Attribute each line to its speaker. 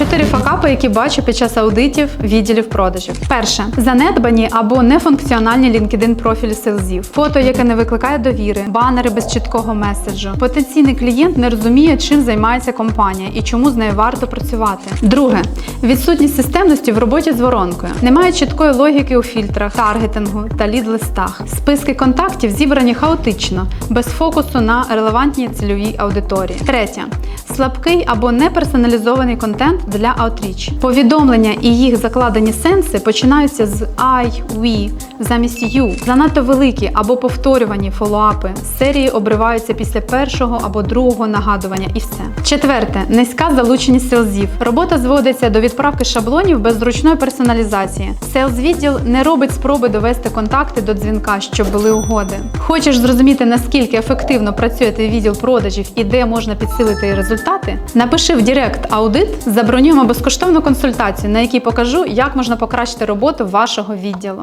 Speaker 1: Чотири факапи, які бачу під час аудитів відділів продажів. Перше занедбані або нефункціональні LinkedIn профілі селзів, фото, яке не викликає довіри, банери без чіткого меседжу. Потенційний клієнт не розуміє, чим займається компанія і чому з нею варто працювати. Друге відсутність системності в роботі з воронкою. Немає чіткої логіки у фільтрах, таргетингу та лід-листах. Списки контактів зібрані хаотично, без фокусу на релевантній цільовій аудиторії. Третє слабкий або неперсоналізований контент для аутріч. Повідомлення і їх закладені сенси починаються з I, we замість you. Занадто великі або повторювані фолоапи. Серії обриваються після першого або другого нагадування і все. Четверте низька залученість селзів. Робота зводиться до відправки шаблонів без зручної персоналізації. Селз відділ не робить спроби довести контакти до дзвінка, щоб були угоди. Хочеш зрозуміти наскільки ефективно працює твій відділ продажів і де можна підсилити результати? Напиши в Директ аудит, забронюємо безкоштовну консультацію, на якій покажу, як можна покращити роботу вашого відділу.